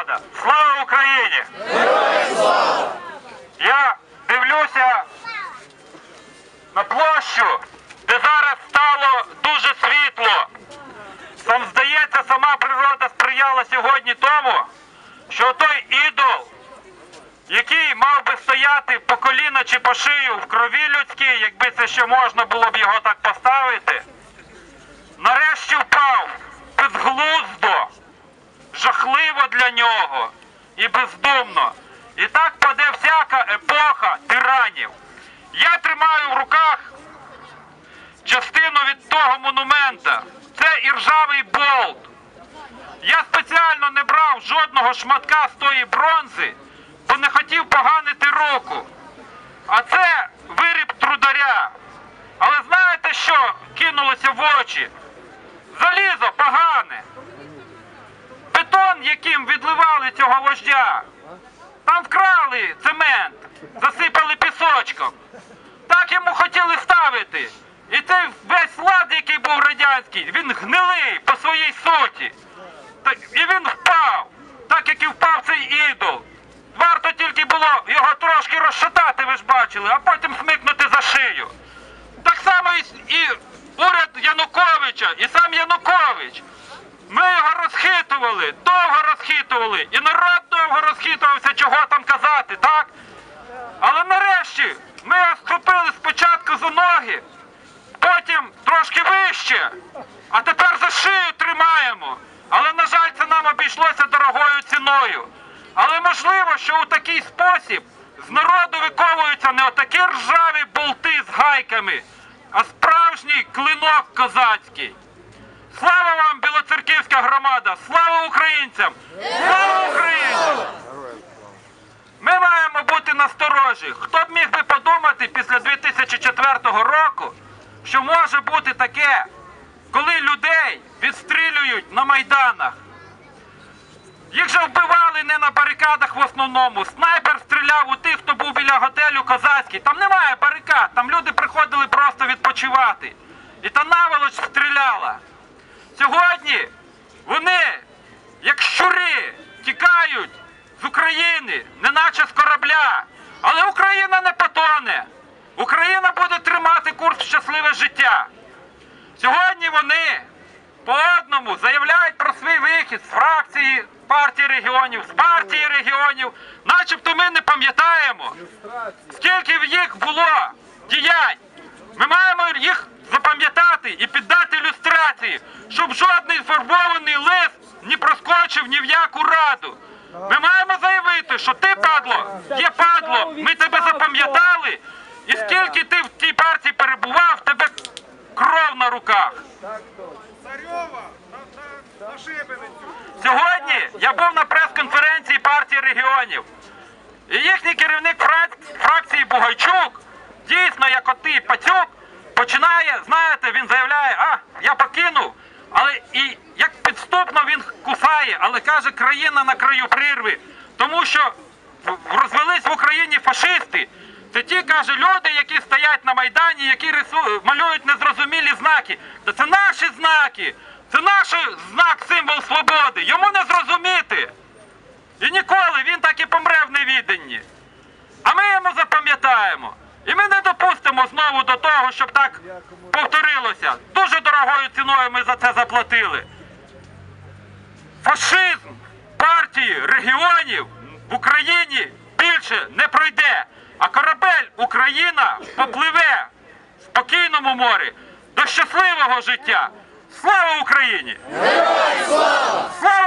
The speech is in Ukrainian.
громада! Слава Україні! Я дивлюся на площу, де зараз стало дуже світло. Сам здається, сама природа сприяла сьогодні тому, що той ідол, який мав би стояти по коліна чи по шию в крові людській, якби це ще можна було б його так поставити, нарешті впав безглуздо, жахливо для нього і бездумно. І так паде всяка епоха тиранів. Я тримаю в руках частину від того монумента. Це іржавий болт. Я спеціально не брав жодного шматка з тої бронзи, бо не хотів поганити руку. А це виріб трударя. Але знаєте що кинулося в очі? Залізо погане. Бетон, яким відливали цього вождя. Там вкрали цемент, засипали пісочком. Так йому хотіли ставити. І цей весь лад, який був радянський, він гнилий по своїй суті. І він впав, так як і впав цей ідол. Варто тільки було його трошки розшатати, ви ж бачили, а потім смикнути за шию. Так само і, і уряд Януковича, і сам Янукович. Ми його розхитували, довго розхитували, і народ довго розхитувався, чого там казати, так? Але нарешті ми його схопили спочатку за ноги, потім трошки вище, а тепер за шию тримаємо. Але, на жаль, це нам обійшлося дорогою ціною. Але можливо, що у такий спосіб з народу виковуються не отакі ржаві болти з гайками, а справжній клинок козацький. Слава вам, Білоцерківська громада! Слава українцям! Слава Україні! Ми маємо бути насторожі. Хто б міг би подумати після 2004 року, що може бути таке, коли людей відстрілюють на майданах. Їх же вбивали не на барикадах в основному. Снайпер стріляв у тих, хто був біля готелю Козацький. Там немає барикад, там люди приходили просто відпочивати. І та наволоч стріляла. Сьогодні вони, як щури, тікають з України, неначе з корабля. Але Україна не потоне. Україна буде тримати курс щасливе життя. Сьогодні вони по одному заявляють про свій вихід з фракції партії регіонів, з партії регіонів, начебто ми не пам'ятаємо, скільки в їх було діянь. Ми маємо їх запам'ятати і піддати люстрації, щоб жодний фарбований лист не проскочив ні в яку раду. Ми маємо заявити, що ти, падло, є падло, ми тебе запам'ятали, і скільки ти в тій партії перебував, тебе кров на руках. Сьогодні я був на прес-конференції партії регіонів. І їхній керівник фракції Бугайчук, дійсно, як отий пацюк, починає, знаєте, він заявляє, а, я покинув. Але і як підступно він кусає, але каже, країна на краю прірви. Тому що розвелись в Україні фашисти. Це ті, каже, люди, які стоять на Майдані, які рису... малюють незрозумілі знаки. Та це наші знаки, це наш знак, символ свободи. Йому не зрозуміти. І ніколи він так і помре в невідданні. А ми йому запам'ятаємо. І ми не знову до того, щоб так повторилося. Дуже дорогою ціною ми за це заплатили. Фашизм партії регіонів в Україні більше не пройде. А корабель Україна попливе в спокійному морі до щасливого життя. Слава Україні! Слава!